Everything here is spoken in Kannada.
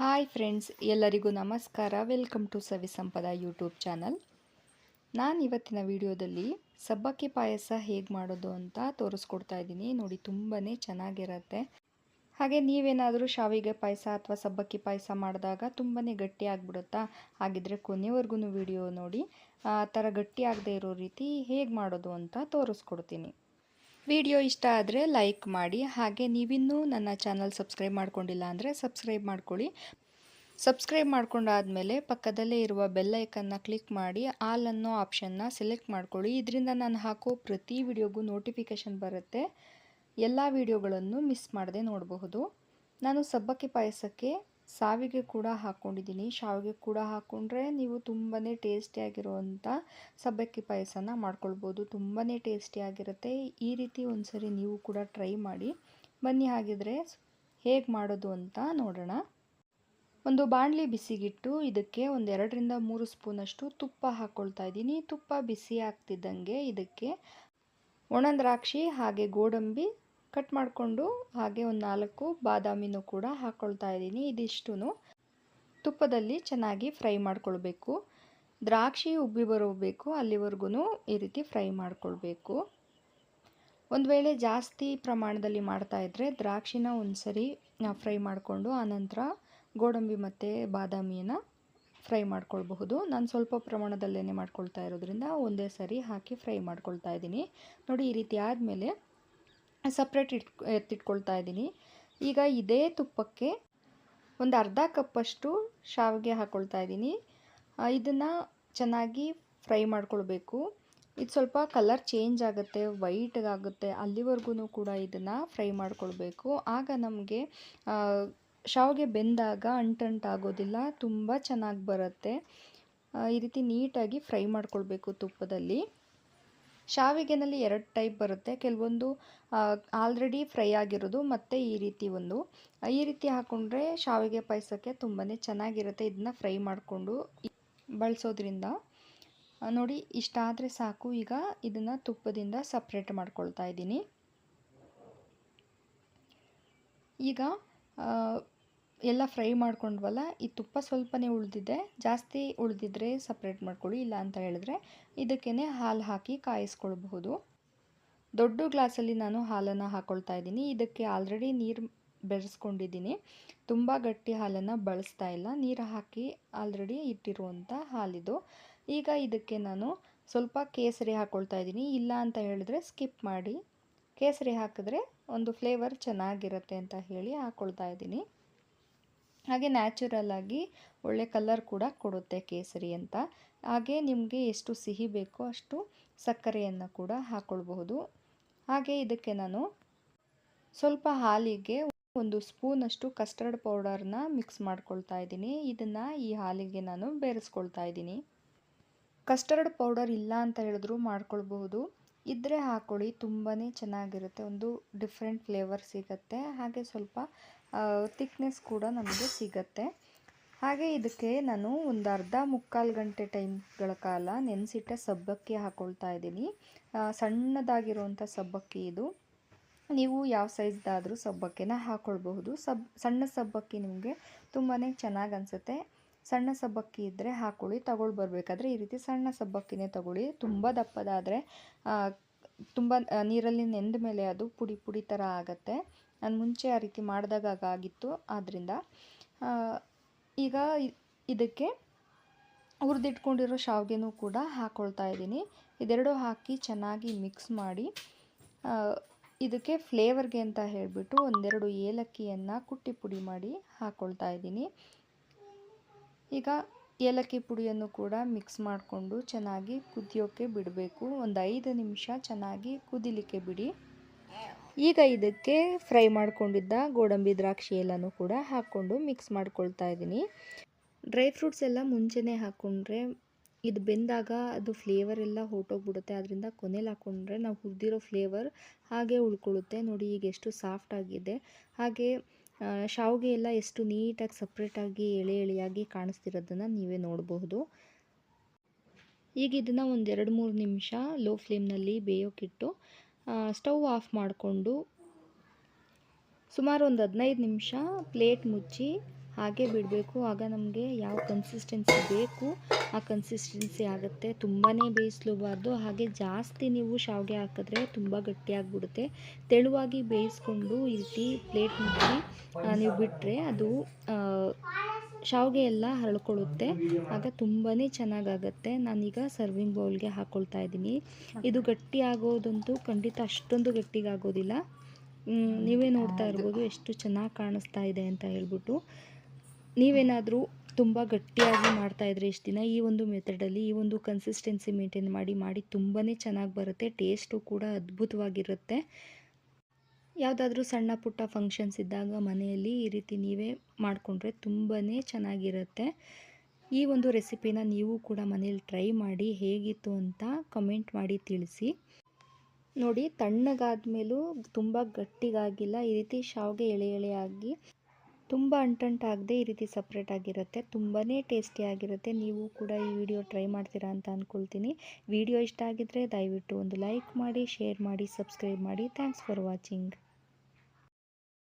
ಹಾಯ್ ಫ್ರೆಂಡ್ಸ್, ಎಲ್ಲರಿಗೂ ನಮಸ್ಕಾರ. Welcome to Savi Sampada YouTube channel. ನಾನು ಇವತ್ತಿನ ವಿಡಿಯೋದಲ್ಲಿ ಸಬ್ಬಕ್ಕಿ ಪಾಯಸ ಹೇಗೆ ಮಾಡೋದು ಅಂತ ತೋರಿಸ್ಕೊಡ್ತಾ ಇದ್ದೀನಿ. ನೋಡಿ ತುಂಬಾ ಚೆನ್ನಾಗಿರತ್ತೆ. ಹಾಗೆ ನೀವೇನಾದರೂ ಶಾವಿಗೆ ಪಾಯಸ ಅಥವಾ ಸಬ್ಬಕ್ಕಿ ಪಾಯಸ ಮಾಡಿದಾಗ ತುಂಬಾ ಗಟ್ಟಿ ಆಗಿಬಿಡುತ್ತಾ? ಹಾಗಿದ್ರೆ ಕೊನೆವರೆಗೂ ವಿಡಿಯೋ ನೋಡಿ. ಆ ಥರ ಗಟ್ಟಿ ಆಗದೆ ಇರೋ ರೀತಿ ಹೇಗೆ ಮಾಡೋದು ಅಂತ ತೋರಿಸ್ಕೊಡ್ತೀನಿ. ವಿಡಿಯೋ ಇಷ್ಟ ಆದರೆ ಲೈಕ್ ಮಾಡಿ, ಹಾಗೆ ನೀವಿನ್ನೂ ನನ್ನ ಚಾನಲ್ ಸಬ್ಸ್ಕ್ರೈಬ್ ಮಾಡ್ಕೊಂಡಿಲ್ಲ ಅಂದರೆ ಸಬ್ಸ್ಕ್ರೈಬ್ ಮಾಡ್ಕೊಳ್ಳಿ. ಸಬ್ಸ್ಕ್ರೈಬ್ ಮಾಡ್ಕೊಂಡಾದಮೇಲೆ ಪಕ್ಕದಲ್ಲೇ ಇರುವ ಬೆಲ್ಲ ಐಕನ್ನ ಕ್ಲಿಕ್ ಮಾಡಿ, ಆಲ್ ಅನ್ನೋ ಆಪ್ಷನ್ನ ಸೆಲೆಕ್ಟ್ ಮಾಡ್ಕೊಳ್ಳಿ. ಇದರಿಂದ ನಾನು ಹಾಕೋ ಪ್ರತಿ ವಿಡಿಯೋಗೂ ನೋಟಿಫಿಕೇಷನ್ ಬರುತ್ತೆ. ಎಲ್ಲ ವಿಡಿಯೋಗಳನ್ನು ಮಿಸ್ ಮಾಡದೆ ನೋಡಬಹುದು. ನಾನು ಸಬ್ಬಕ್ಕಿ ಪಾಯಸಕ್ಕೆ ಸಾವಿಗೆ ಕೂಡ ಹಾಕ್ಕೊಂಡಿದ್ದೀನಿ ಶಾವಿಗೆ ಕೂಡ ಹಾಕ್ಕೊಂಡ್ರೆ ನೀವು ತುಂಬಾ ಟೇಸ್ಟಿಯಾಗಿರುವಂಥ ಸಬ್ಬಕ್ಕಿ ಪಾಯಸನ ಮಾಡ್ಕೊಳ್ಬೋದು. ತುಂಬಾ ಟೇಸ್ಟಿಯಾಗಿರುತ್ತೆ ಈ ರೀತಿ ಒಂದ್ಸರಿ ನೀವು ಕೂಡ ಟ್ರೈ ಮಾಡಿ. ಬನ್ನಿ ಹಾಗಿದ್ರೆ ಹೇಗೆ ಮಾಡೋದು ಅಂತ ನೋಡೋಣ. ಒಂದು ಬಾಣಲಿ ಬಿಸಿಗಿಟ್ಟು ಇದಕ್ಕೆ ಒಂದು ಎರಡರಿಂದ ಮೂರು ಸ್ಪೂನಷ್ಟು ತುಪ್ಪ ಹಾಕ್ಕೊಳ್ತಾ ಇದ್ದೀನಿ. ತುಪ್ಪ ಬಿಸಿ ಆಗ್ತಿದ್ದಂಗೆ ಇದಕ್ಕೆ ಒಣ ದ್ರಾಕ್ಷಿ ಹಾಗೆ ಗೋಡಂಬಿ ಕಟ್ ಮಾಡಿಕೊಂಡು ಹಾಗೆ ಒಂದು ನಾಲ್ಕು ಬಾದಾಮಿನೂ ಕೂಡ ಹಾಕ್ಕೊಳ್ತಾ ಇದ್ದೀನಿ ಇದಿಷ್ಟು ತುಪ್ಪದಲ್ಲಿ ಚೆನ್ನಾಗಿ ಫ್ರೈ ಮಾಡಿಕೊಳ್ಬೇಕು. ದ್ರಾಕ್ಷಿ ಉಬ್ಬಿ ಬರಬೇಕು ಅಲ್ಲಿವರೆಗೂ ಈ ರೀತಿ ಫ್ರೈ ಮಾಡಿಕೊಳ್ಬೇಕು. ಒಂದು ವೇಳೆ ಜಾಸ್ತಿ ಪ್ರಮಾಣದಲ್ಲಿ ಮಾಡ್ತಾ ಇದ್ದರೆ ದ್ರಾಕ್ಷಿನ ಒಂದು ಸರಿ ಫ್ರೈ ಮಾಡಿಕೊಂಡು ಆನಂತರ ಗೋಡಂಬಿ ಮತ್ತು ಬಾದಾಮಿಯನ್ನು ಫ್ರೈ ಮಾಡ್ಕೊಳ್ಬಹುದು. ನಾನು ಸ್ವಲ್ಪ ಪ್ರಮಾಣದಲ್ಲೇ ಮಾಡ್ಕೊಳ್ತಾ ಇರೋದ್ರಿಂದ ಒಂದೇ ಸರಿ ಹಾಕಿ ಫ್ರೈ ಮಾಡ್ಕೊಳ್ತಾ ಇದ್ದೀನಿ. ನೋಡಿ ಈ ರೀತಿ ಆದಮೇಲೆ ಸಪ್ರೇಟ್ ಇಟ್ ಎತ್ತಿಟ್ಕೊಳ್ತಾ ಇದ್ದೀನಿ. ಈಗ ಇದೇ ತುಪ್ಪಕ್ಕೆ ಒಂದು ಅರ್ಧ ಕಪ್ಪಷ್ಟು ಶಾವಿಗೆ ಹಾಕ್ಕೊಳ್ತಾ ಇದ್ದೀನಿ. ಇದನ್ನು ಚೆನ್ನಾಗಿ ಫ್ರೈ ಮಾಡ್ಕೊಳ್ಬೇಕು. ಇದು ಸ್ವಲ್ಪ ಕಲರ್ ಚೇಂಜ್ ಆಗುತ್ತೆ ವೈಟ್ಗಾಗುತ್ತೆ ಅಲ್ಲಿವರೆಗೂ ಕೂಡ ಇದನ್ನು ಫ್ರೈ ಮಾಡ್ಕೊಳ್ಬೇಕು. ಆಗ ನಮಗೆ ಶಾವಿಗೆ ಬೆಂದಾಗ ಅಂಟಂಟಾಗೋದಿಲ್ಲ ತುಂಬ ಚೆನ್ನಾಗಿ ಬರುತ್ತೆ. ಈ ರೀತಿ ನೀಟಾಗಿ ಫ್ರೈ ಮಾಡ್ಕೊಳ್ಬೇಕು ತುಪ್ಪದಲ್ಲಿ. ಶಾವಿಗೆನಲ್ಲಿ ಎರಡು ಟೈಪ್ ಬರುತ್ತೆ. ಕೆಲವೊಂದು ಆಲ್ರೆಡಿ ಫ್ರೈ ಆಗಿರೋದು ಮತ್ತು ಈ ರೀತಿ ಒಂದು. ಈ ರೀತಿ ಹಾಕ್ಕೊಂಡ್ರೆ ಶಾವಿಗೆ ಪಾಯಸಕ್ಕೆ ತುಂಬಾ ಚೆನ್ನಾಗಿರುತ್ತೆ. ಇದನ್ನ ಫ್ರೈ ಮಾಡಿಕೊಂಡು ಬಳಸೋದ್ರಿಂದ. ನೋಡಿ ಇಷ್ಟಾದರೆ ಸಾಕು. ಈಗ ಇದನ್ನು ತುಪ್ಪದಿಂದ ಸಪ್ರೇಟ್ ಮಾಡ್ಕೊಳ್ತಾ ಇದ್ದೀನಿ. ಈಗ ಎಲ್ಲ ಫ್ರೈ ಮಾಡ್ಕೊಂಡ್ವಲ್ಲ, ಈ ತುಪ್ಪ ಸ್ವಲ್ಪನೇ ಉಳಿದಿದೆ. ಜಾಸ್ತಿ ಉಳಿದಿದ್ರೆ ಸಪ್ರೇಟ್ ಮಾಡ್ಕೊಳ್ಳಿ ಇಲ್ಲ ಅಂತ ಹೇಳಿದ್ರೆ ಇದಕ್ಕೇ ಹಾಲು ಹಾಕಿ ಕಾಯಿಸ್ಕೊಳ್ಬಹುದು. ದೊಡ್ಡ ಗ್ಲಾಸಲ್ಲಿ ನಾನು ಹಾಲನ್ನು ಹಾಕ್ಕೊಳ್ತಾ ಇದ್ದೀನಿ. ಇದಕ್ಕೆ ಆಲ್ರೆಡಿ ನೀರು ಬೆರೆಸ್ಕೊಂಡಿದ್ದೀನಿ. ತುಂಬ ಗಟ್ಟಿ ಹಾಲನ್ನು ಬಳಸ್ತಾ ಇಲ್ಲ. ನೀರು ಹಾಕಿ ಆಲ್ರೆಡಿ ಇಟ್ಟಿರುವಂಥ ಹಾಲಿದು. ಈಗ ಇದಕ್ಕೆ ನಾನು ಸ್ವಲ್ಪ ಕೇಸರಿ ಹಾಕ್ಕೊಳ್ತಾ ಇದ್ದೀನಿ. ಇಲ್ಲ ಅಂತ ಹೇಳಿದ್ರೆ ಸ್ಕಿಪ್ ಮಾಡಿ. ಕೇಸರಿ ಹಾಕಿದ್ರೆ ಒಂದು ಫ್ಲೇವರ್ ಚೆನ್ನಾಗಿರುತ್ತೆ ಅಂತ ಹೇಳಿ ಹಾಕ್ಕೊಳ್ತಾ ಇದ್ದೀನಿ. ಹಾಗೆ ನ್ಯಾಚುರಲ್ ಆಗಿ ಒಳ್ಳೆ ಕಲರ್ ಕೂಡ ಕೊಡುತ್ತೆ ಕೇಸರಿ ಅಂತ. ಹಾಗೆ ನಿಮಗೆ ಎಷ್ಟು ಸಿಹಿ ಬೇಕೋ ಅಷ್ಟು ಸಕ್ಕರೆಯನ್ನು ಕೂಡ ಹಾಕ್ಕೊಳ್ಬಹುದು ಹಾಗೆ ಇದಕ್ಕೆ ನಾನು ಸ್ವಲ್ಪ ಹಾಲಿಗೆ ಒಂದು ಸ್ಪೂನಷ್ಟು ಕಸ್ಟರ್ಡ್ ಪೌಡರ್ನ ಮಿಕ್ಸ್ ಮಾಡ್ಕೊಳ್ತಾ ಇದ್ದೀನಿ. ಇದನ್ನು ಈ ಹಾಲಿಗೆ ನಾನು ಬೇರೆಸ್ಕೊಳ್ತಾ ಇದ್ದೀನಿ. ಕಸ್ಟರ್ಡ್ ಪೌಡರ್ ಇಲ್ಲ ಅಂತ ಹೇಳಿದ್ರು ಮಾಡ್ಕೊಳ್ಬಹುದು. ಇದ್ದರೆ ಹಾಕ್ಕೊಳ್ಳಿ ತುಂಬಾ ಚೆನ್ನಾಗಿರುತ್ತೆ. ಒಂದು ಡಿಫ್ರೆಂಟ್ ಫ್ಲೇವರ್ ಸಿಗುತ್ತೆ. ಹಾಗೆ ಸ್ವಲ್ಪ ತಿಕ್ನೆಸ್ ಕೂಡ ನಮಗೆ ಸಿಗತ್ತೆ. ಹಾಗೆ ಇದಕ್ಕೆ ನಾನು ಒಂದು ಅರ್ಧ ಮುಕ್ಕಾಲು ಗಂಟೆ ಟೈಮ್ಗಳ ಕಾಲ ನೆನೆಸಿಟ್ಟ ಸಬ್ಬಕ್ಕಿ ಹಾಕ್ಕೊಳ್ತಾ ಇದ್ದೀನಿ. ಸಣ್ಣದಾಗಿರುವಂಥ ಸಬ್ಬಕ್ಕಿ ಇದು. ನೀವು ಯಾವ ಸೈಜ್ದಾದರೂ ಸಬ್ಬಕ್ಕಿನ ಹಾಕ್ಕೊಳ್ಬಹುದು ಸಬ್, ಸಣ್ಣ ಸಬ್ಬಕ್ಕಿ ನಿಮಗೆ ತುಂಬಾ ಚೆನ್ನಾಗಿ ಅನಿಸುತ್ತೆ. ಸಣ್ಣ ಸಬ್ಬಕ್ಕಿ ಇದ್ದರೆ ಹಾಕ್ಕೊಳ್ಳಿ ತಗೊಳ್ಳಿ ಬರಬೇಕಾದ್ರೆ ಈ ರೀತಿ ಸಣ್ಣ ಸಬ್ಬಕ್ಕಿನೇ ತಗೊಳ್ಳಿ. ತುಂಬ ದಪ್ಪದಾದರೆ ತುಂಬ ನೀರಲ್ಲಿ ನೆಂದ ಮೇಲೆ ಅದು ಪುಡಿ ಪುಡಿ ಥರ ಆಗುತ್ತೆ. ನಾನು ಮುಂಚೆ ಆ ರೀತಿ ಮಾಡಿದಾಗ ಆಗಿತ್ತು ಆದ್ದರಿಂದ ಈಗ ಇದಕ್ಕೆ ಹುರಿದಿಟ್ಕೊಂಡಿರೋ ಶಾವಿಗೆನೂ ಕೂಡ ಹಾಕ್ಕೊಳ್ತಾ ಇದ್ದೀನಿ. ಇದೆರಡು ಹಾಕಿ ಚೆನ್ನಾಗಿ ಮಿಕ್ಸ್ ಮಾಡಿ ಇದಕ್ಕೆ ಫ್ಲೇವರ್ಗೆ ಅಂತ ಹೇಳಿಬಿಟ್ಟು ಒಂದೆರಡು ಏಲಕ್ಕಿಯನ್ನು ಕುಟ್ಟಿ ಪುಡಿ ಮಾಡಿ ಹಾಕ್ಕೊಳ್ತಾ ಇದ್ದೀನಿ. ಈಗ ಏಲಕ್ಕಿ ಪುಡಿಯನ್ನು ಕೂಡ ಮಿಕ್ಸ್ ಮಾಡಿಕೊಂಡು ಚೆನ್ನಾಗಿ ಕುದಿಯೋಕ್ಕೆ ಬಿಡಬೇಕು. ಒಂದು ಐದು ನಿಮಿಷ ಚೆನ್ನಾಗಿ ಕುದಿಲಿಕ್ಕೆ ಬಿಡಿ. ಈಗ ಇದಕ್ಕೆ ಫ್ರೈ ಮಾಡ್ಕೊಂಡಿದ್ದ ಗೋಡಂಬಿ ದ್ರಾಕ್ಷಿ ಎಲ್ಲನೂ ಕೂಡ ಹಾಕ್ಕೊಂಡು ಮಿಕ್ಸ್ ಮಾಡ್ಕೊಳ್ತಾ ಇದ್ದೀನಿ. ಡ್ರೈ ಫ್ರೂಟ್ಸ್ ಎಲ್ಲ ಮುಂಚೆನೇ ಹಾಕ್ಕೊಂಡ್ರೆ ಇದು ಬೆಂದಾಗ ಅದು ಫ್ಲೇವರ್ ಎಲ್ಲ ಹೊರಟೋಗ್ಬಿಡುತ್ತೆ. ಅದರಿಂದ ಕೊನೆಯಲ್ಲಿ ಹಾಕ್ಕೊಂಡ್ರೆ ನಾವು ಹುರಿದಿರೋ ಫ್ಲೇವರ್ ಹಾಗೆ ಉಳ್ಕೊಳ್ಳುತ್ತೆ. ನೋಡಿ ಈಗ ಎಷ್ಟು ಸಾಫ್ಟ್ ಆಗಿದೆ. ಹಾಗೆ ಶಾವಿಗೆ ಎಲ್ಲ ಎಷ್ಟು ನೀಟಾಗಿ ಸಪ್ರೇಟಾಗಿ ಎಳೆ ಎಳೆಯಾಗಿ ಕಾಣಿಸ್ತಿರೋದನ್ನು ನೀವೇ ನೋಡಬಹುದು. ಈಗ ಇದನ್ನು ಒಂದು ಎರಡು ಮೂರು ನಿಮಿಷ ಲೋ ಫ್ಲೇಮ್ನಲ್ಲಿ ಬೇಯೋಕ್ಕಿಟ್ಟು ಸ್ಟವ್ ಆಫ್ ಮಾಡಿಕೊಂಡು ಸುಮಾರು ಒಂದು ಹದಿನೈದು ನಿಮಿಷ ಪ್ಲೇಟ್ ಮುಚ್ಚಿ ಹಾಗೆ ಬಿಡಬೇಕು. ಆಗ ನಮಗೆ ಯಾವ ಕನ್ಸಿಸ್ಟೆನ್ಸಿ ಬೇಕು, ಆ ಕನ್ಸಿಸ್ಟೆನ್ಸಿ ಆಗುತ್ತೆ. ತುಂಬಾ ಬೇಯಿಸ್ಲೂಬಾರ್ದು. ಹಾಗೆ ಜಾಸ್ತಿ ನೀವು ಶಾವಿಗೆ ಹಾಕಿದ್ರೆ ತುಂಬ ಗಟ್ಟಿಯಾಗಿಬಿಡುತ್ತೆ. ತೆಳುವಾಗಿ ಬೇಯಿಸ್ಕೊಂಡು ಈ ಪ್ಲೇಟ್ ಮುಚ್ಚಿ ನೀವು ಬಿಟ್ಟರೆ ಅದು ಶಾವಿಗೆ ಎಲ್ಲ ಹರಳ್ಕೊಳ್ಳುತ್ತೆ. ಆಗ ತುಂಬಾ ಚೆನ್ನಾಗಾಗತ್ತೆ. ನಾನೀಗ ಸರ್ವಿಂಗ್ ಬೌಲ್ಗೆ ಹಾಕ್ಕೊಳ್ತಾ ಇದ್ದೀನಿ. ಇದು ಗಟ್ಟಿ ಆಗೋದಂತೂ ಖಂಡಿತ ಅಷ್ಟೊಂದು ಗಟ್ಟಿಗಾಗೋದಿಲ್ಲ. ನೀವೇ ನೋಡ್ತಾ ಇರ್ಬೋದು ಎಷ್ಟು ಚೆನ್ನಾಗಿ ಕಾಣಿಸ್ತಾ ಇದೆ ಅಂತ ಹೇಳ್ಬಿಟ್ಟು. ನೀವೇನಾದರೂ ತುಂಬ ಗಟ್ಟಿಯಾಗಿ ಮಾಡ್ತಾ ಇದ್ರೆ ಇಷ್ಟು ದಿನ ಈ ಒಂದು ಮೆಥಡಲ್ಲಿ ಈ ಒಂದು ಕನ್ಸಿಸ್ಟೆನ್ಸಿ ಮೇಂಟೈನ್ ಮಾಡಿ ಮಾಡಿ ತುಂಬಾ ಚೆನ್ನಾಗಿ ಬರುತ್ತೆ. ಟೇಸ್ಟು ಕೂಡ ಅದ್ಭುತವಾಗಿರುತ್ತೆ. ಯಾವುದಾದ್ರೂ ಸಣ್ಣ ಪುಟ್ಟ ಫಂಕ್ಷನ್ಸ್ ಇದ್ದಾಗ ಮನೆಯಲ್ಲಿ ಈ ರೀತಿ ನೀವೇ ಮಾಡಿಕೊಂಡ್ರೆ ತುಂಬಾ ಚೆನ್ನಾಗಿರುತ್ತೆ. ಈ ಒಂದು ರೆಸಿಪಿನ ನೀವು ಕೂಡ ಮನೇಲಿ ಟ್ರೈ ಮಾಡಿ ಹೇಗಿತ್ತು ಅಂತ ಕಮೆಂಟ್ ಮಾಡಿ ತಿಳಿಸಿ. ನೋಡಿ, ತಣ್ಣಗಾದ್ಮೇಲೂ ತುಂಬ ಗಟ್ಟಿಗಾಗಿಲ್ಲ, ಈ ರೀತಿ ಶಾವಿಗೆ ಎಳೆ ಎಳೆಯಾಗಿ ತುಂಬ ಅಂಟಂಟಾಗದೆ ಈ ರೀತಿ ಸಪ್ರೇಟ್ ಆಗಿರುತ್ತೆ. ತುಂಬಾ ಟೇಸ್ಟಿಯಾಗಿರುತ್ತೆ ನೀವು ಕೂಡ ಈ ವಿಡಿಯೋ ಟ್ರೈ ಮಾಡ್ತೀರಾ ಅಂತ ಅಂದ್ಕೊಳ್ತೀನಿ ವಿಡಿಯೋ ಇಷ್ಟ ಆಗಿದ್ದರೆ ದಯವಿಟ್ಟು ಒಂದು ಲೈಕ್ ಮಾಡಿ ಶೇರ್ ಮಾಡಿ ಸಬ್ಸ್ಕ್ರೈಬ್ ಮಾಡಿ. Thanks for watching